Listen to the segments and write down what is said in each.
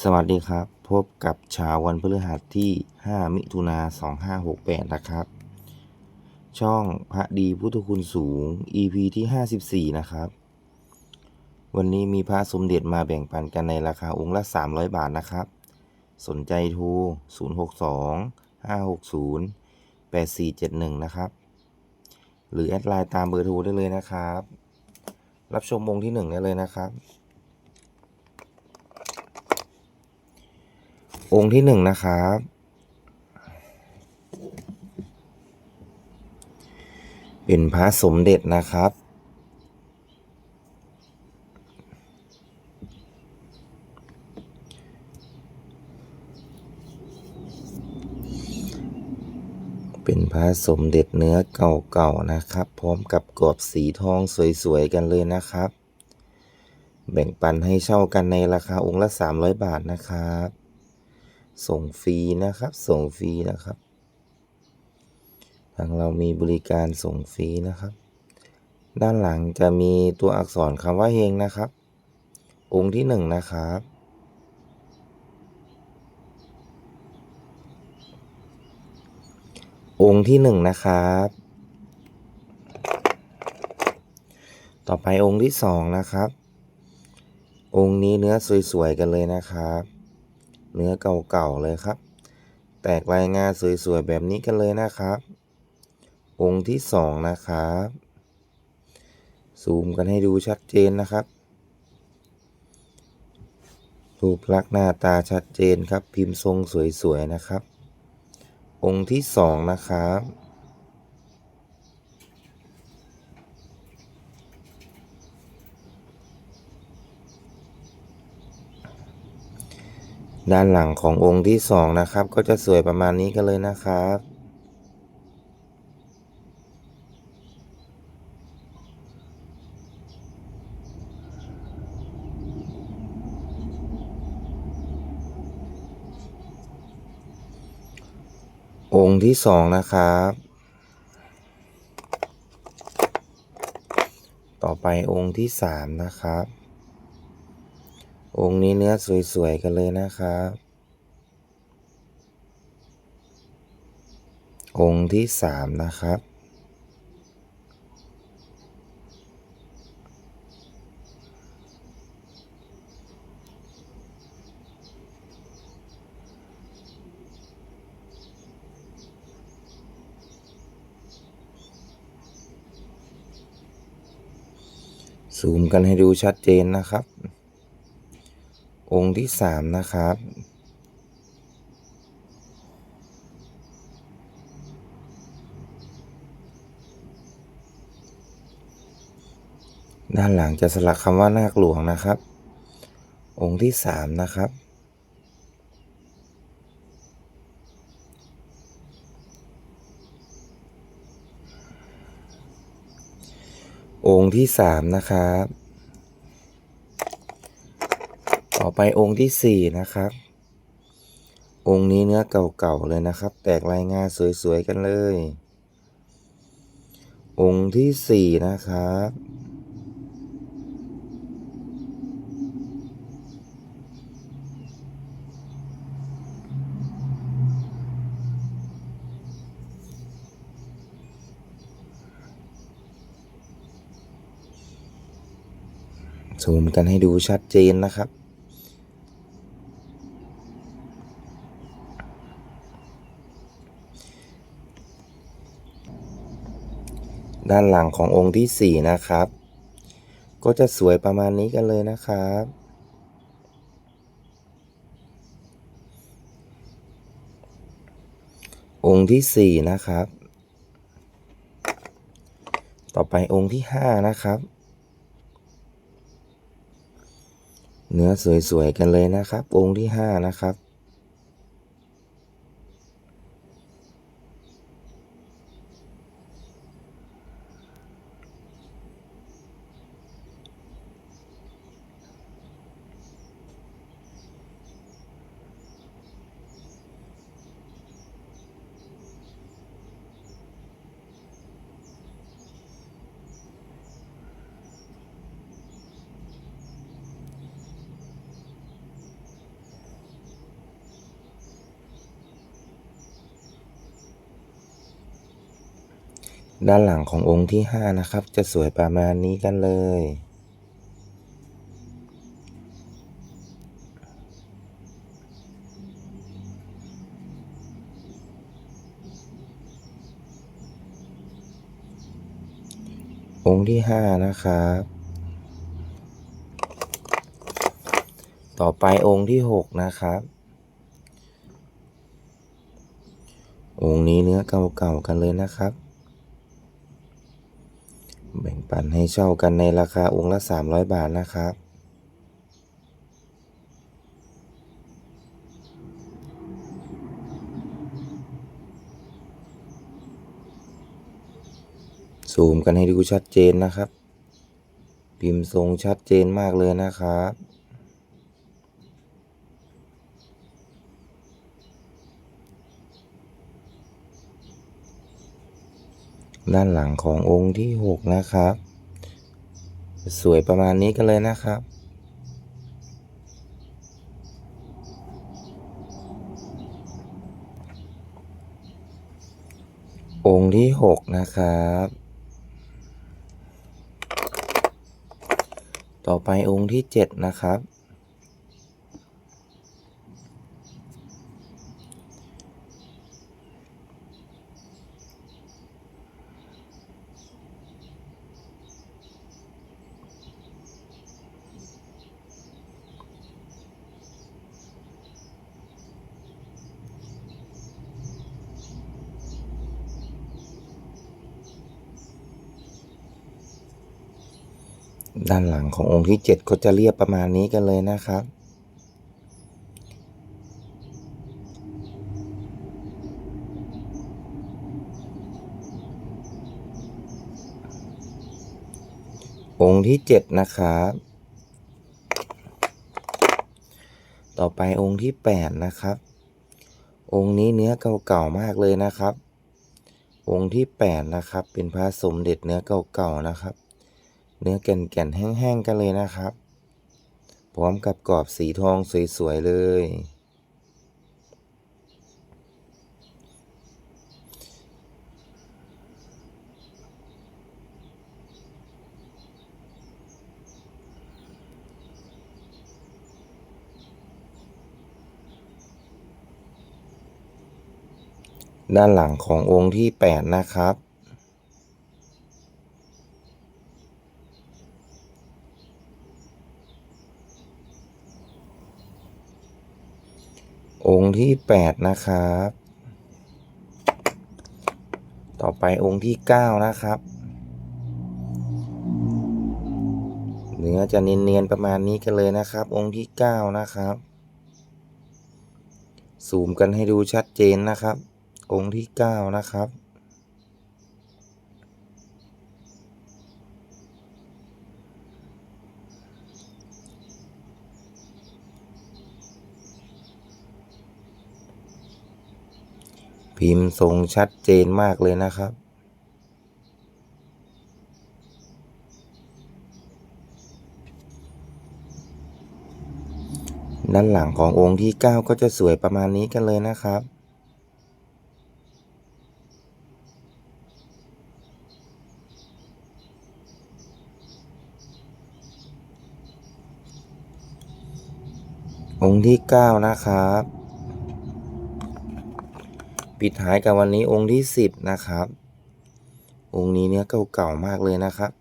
สวัสดีครับ พบกับชาวันพฤหัสที่ 5 มิถุนา2568 นะครับ ช่องพระดีพุทธคุณสูง EP ที่ 54 นะครับ วันนี้มีพระสมเด็จมาแบ่งปันกันในราคาองค์ละ 300 บาทนะครับ สนใจโทร 062 560 8471 นะครับ หรือแอดไลน์ตามเบอร์โทรได้เลยนะครับ รับชมองค์ที่ 1 ได้เลยนะครับ องค์ที่หนึ่งนะครับ เป็นพระสมเด็จนะครับ เป็นพระสมเด็จเนื้อเก่าๆนะครับ พร้อมกับกรอบสีทองสวยๆกันเลยนะครับแบ่งปันให้เช่ากันในราคาองค์ละ 300 บาทนะครับ ส่งฟรีนะครับ ส่งฟรีนะครับ ทางเรามีบริการส่งฟรีนะครับ ด้านหลังจะมีตัวอักษรคำว่าเฮงนะครับ องค์ที่หนึ่งนะครับองค์ที่หนึ่งนะครับ ต่อไปองค์ที่สองนะครับ องค์นี้เนื้อสวยๆกันเลยนะครับ เนื้อเก่าๆเลยครับ แตกลายงาสวยๆแบบนี้กันเลยนะครับ องค์ที่สองนะครับ ซูมกันให้ดูชัดเจนนะครับรูปลักษณ์หน้าตาชัดเจนครับ พิมพ์ทรงสวยๆนะครับ องค์ที่สองนะครับ ด้านหลังขององค์ที่สองนะครับ ก็จะสวยประมาณนี้กันเลยนะครับ องค์ที่สองนะครับ ต่อไปองค์ที่สามนะครับ องค์นี้เนื้อสวย ๆ กันเลยนะครับ องค์ที่สามนะครับ ซูมกันให้ดูชัดเจนนะครับ องค์ที่สามนะครับ ด้านหลังจะสลักคำว่านาคหลวงนะครับ องค์ที่สามนะครับองค์ที่สามนะครับ ต่อ ไปองค์ที่สี่นะครับ องค์นี้เนื้อเก่าๆเลยนะครับ แตกลายงาสวยๆกันเลย องค์ที่สี่นะครับซูมกันให้ดูชัดเจนนะครับ ด้านหลังขององค์ที่สี่นะครับ ก็จะสวยประมาณนี้กันเลยนะครับ องค์ที่สี่นะครับ ต่อไปองค์ที่ห้านะครับ เนื้อสวยๆกันเลยนะครับ องค์ที่ห้านะครับ ด้านหลังขององค์ที่ห้านะครับ จะสวยประมาณนี้กันเลย องค์ที่ห้านะครับ ต่อไปองค์ที่หกนะครับ องค์นี้เนื้อเก่าๆกันเลยนะครับ แบ่งปันให้เช่ากันในราคาองค์ละ 300 บาทนะครับ ซูมกันให้ดูชัดเจนนะครับ พิมพ์ทรงชัดเจนมากเลยนะครับ ด้านหลังขององค์ที่หกนะครับ สวยประมาณนี้กันเลยนะครับ องค์ที่หกนะครับ ต่อไปองค์ที่เจ็ดนะครับ ด้านหลังขององค์ที่เจ็ดก็จะเรียบประมาณนี้กันเลยนะครับ องค์ที่เจ็ดนะครับ ต่อไปองค์ที่แปดนะครับ องค์นี้เนื้อเก่าๆมากเลยนะครับ องค์ที่แปดนะครับ เป็นพระสมเด็จเนื้อเก่าๆนะครับ เนื้อแก่นๆแห้งๆกันเลยนะครับ พร้อมกับกรอบสีทองสวยๆเลย ด้านหลังขององค์ที่แปดนะครับ องค์ที่แปดนะครับ ต่อไปองค์ที่เก้านะครับ เนื้อจะเนียนๆประมาณนี้กันเลยนะครับ องค์ที่เก้านะครับ ซูมกันให้ดูชัดเจนนะครับ องค์ที่เก้านะครับ พิมพ์ทรงชัดเจนมากเลยนะครับ ด้านหลังขององค์ที่ 9 ก็จะสวยประมาณนี้กันเลยนะครับองค์ที่ 9 นะครับ ปิดท้ายกับวันนี้องค์ที่ 10 นะครับ องค์นี้เนื้อเก่าๆมากเลยนะครับ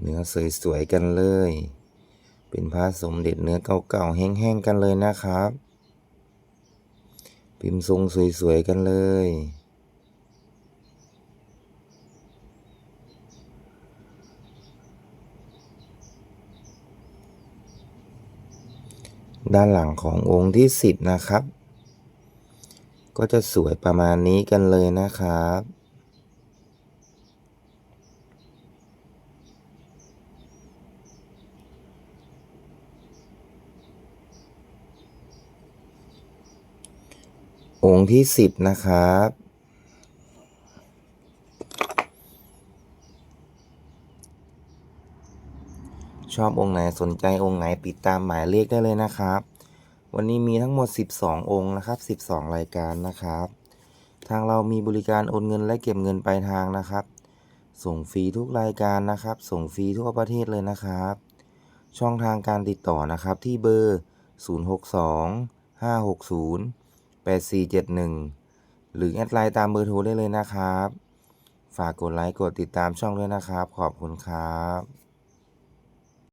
เนื้อสวยๆกันเลย เป็นพระสมเด็จเนื้อเก่าๆแห้งๆกันเลยนะครับ พิมพ์ทรงสวยๆกันเลยด้านหลังขององค์ที่สิบนะครับ ก็จะสวยประมาณนี้กันเลยนะครับ องค์ที่สิบนะครับชอบองค์ไหนสนใจองค์ไหนปิดตามหมายเลขได้เลยนะครับ วันนี้มีทั้งหมด 12 องค์นะครับ 12 รายการนะครับ ทางเรามีบริการโอนเงินและเก็บเงินปลายทางนะครับ ส่งฟรีทุกรายการนะครับ ส่งฟรีทั่วประเทศเลยนะครับ ช่องทางการติดต่อนะครับที่เบอร์ 062 560 8471 หรือแอดไลน์ตามเบอร์โทรได้เลยนะครับ ฝากกดไลค์กดติดตามช่องด้วยนะครับ ขอบคุณครับ